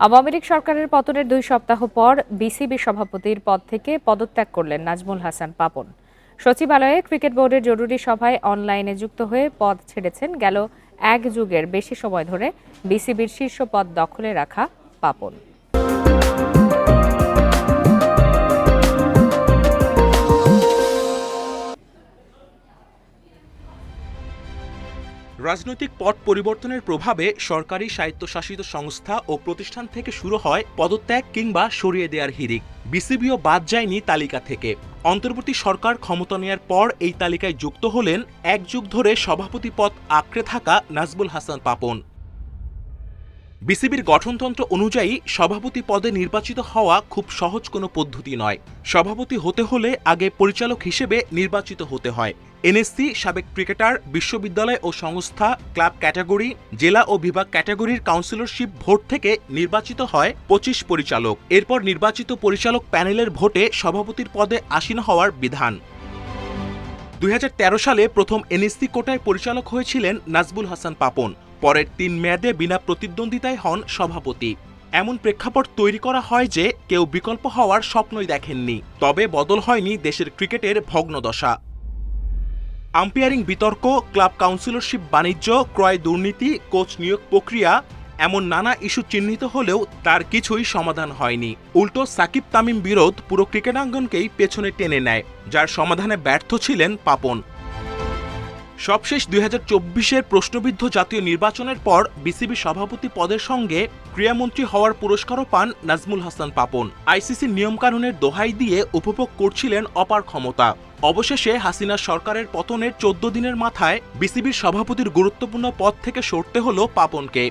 আওয়ামী লীগ সরকারের পতনের দুই সপ্তাহ পর বিসিবি সভাপতির পদ থেকে পদত্যাগ করলেন নাজমুল হাসান পাপন। সচিবালয়ে ক্রিকেট বোর্ডের জরুরি সভায় অনলাইনে যুক্ত হয়ে পদ ছেড়েছেন গেল এক যুগের বেশি সময় ধরে বিসিবির শীর্ষ পদ দখলে রাখা পাপন। রাজনৈতিক পট পরিবর্তনের প্রভাবে সরকারি স্বায়ত্তশাসিত সংস্থা ও প্রতিষ্ঠান থেকে শুরু হয় পদত্যাগ কিংবা সরিয়ে দেওয়ার হিড়িক। বিসিবিও বাদ যায়নি তালিকা থেকে। অন্তর্বর্তী সরকার ক্ষমতা নেয়ার পর এই তালিকায় যুক্ত হলেন এক যুগ ধরে সভাপতি পদ আঁকড়ে থাকা নাজবুল হাসান পাপন। বিসিবির গঠনতন্ত্র অনুযায়ী সভাপতি পদে নির্বাচিত হওয়া খুব সহজ কোনো পদ্ধতি নয়। সভাপতি হতে হলে আগে পরিচালক হিসেবে নির্বাচিত হতে হয়। এনএসসি সাবেক ক্রিকেটার, বিশ্ববিদ্যালয় ও সংস্থা, ক্লাব ক্যাটাগরি, জেলা ও বিভাগ ক্যাটাগরির কাউন্সিলরশিপ ভোট থেকে নির্বাচিত হয় পঁচিশ পরিচালক। এরপর নির্বাচিত পরিচালক প্যানেলের ভোটে সভাপতির পদে আসীন হওয়ার বিধান। দুই হাজার তেরো সালে প্রথম এনএসসি কোটায় পরিচালক হয়েছিলেন নাজবুল হাসান পাপন। পরের তিন মেয়াদে বিনা প্রতিদ্বন্দ্বিতায় হন সভাপতি। এমন প্রেক্ষাপট তৈরি করা হয় যে কেউ বিকল্প হওয়ার স্বপ্নই দেখেননি। তবে বদল হয়নি দেশের ক্রিকেটের ভগ্নদশা। আম্পায়ারিং বিতর্ক, ক্লাব কাউন্সিলরশিপ বাণিজ্য, ক্রয় দুর্নীতি, কোচ নিয়োগ প্রক্রিয়া, এমন নানা ইস্যু চিহ্নিত হলেও তার কিছুই সমাধান হয়নি। উল্টো সাকিব তামিম বিরোধ পুরো ক্রিকেটাঙ্গনকেই পেছনে টেনে নেয়, যার সমাধানে ব্যর্থ ছিলেন পাপন। সবশেষ দুই হাজার চব্বিশের প্রশ্নবিদ্ধ জাতীয় নির্বাচনের পর বিসিবি সভাপতি পদের সঙ্গে ক্রীড়ামন্ত্রী হওয়ার পুরস্কারও পান নাজমুল হাসান পাপন। আইসিসির নিয়মকানুনের দোহাই দিয়ে উপভোগ করছিলেন অপার ক্ষমতা। অবশেষে হাসিনা সরকারের পতনের চোদ্দ দিনের মাথায় বিসিবির সভাপতির গুরুত্বপূর্ণ পদ থেকে সরতে হল পাপনকে।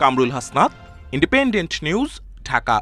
Kamrul Hasnat independent news Dhaka.